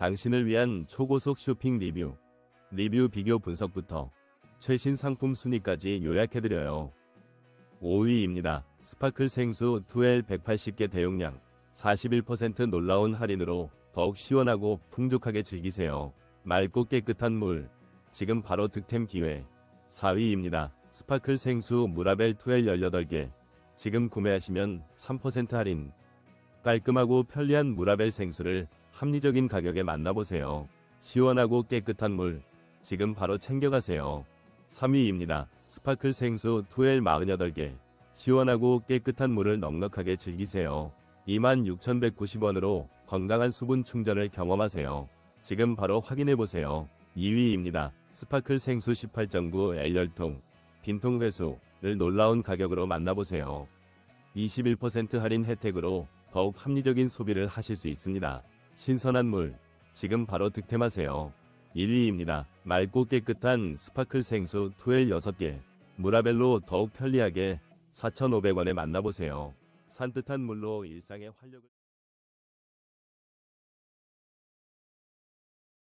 당신을 위한 초고속 쇼핑 리뷰, 리뷰 비교 분석부터 최신 상품 순위까지 요약해드려요. 5위입니다. 스파클 생수 2L 180개 대용량 41% 놀라운 할인으로 더욱 시원하고 풍족하게 즐기세요. 맑고 깨끗한 물. 지금 바로 득템 기회. 4위입니다. 스파클 생수 무라벨 2L 18개. 지금 구매하시면 3% 할인. 깔끔하고 편리한 무라벨 생수를 합리적인 가격에 만나보세요. 시원하고 깨끗한 물. 지금 바로 챙겨가세요. 3위입니다. 스파클 생수 2L 48개. 시원하고 깨끗한 물을 넉넉하게 즐기세요. 26,190원으로 건강한 수분 충전을 경험하세요. 지금 바로 확인해보세요. 2위입니다. 스파클 생수 18.9 L열통. 빈통 회수를 놀라운 가격으로 만나보세요. 21% 할인 혜택으로 더욱 합리적인 소비를 하실 수 있습니다. 신선한 물. 지금 바로 득템하세요. 1위입니다. 맑고 깨끗한 스파클 생수 2L 6개. 무라벨로 더욱 편리하게 4,500원에 만나보세요. 산뜻한 물로 일상의 활력을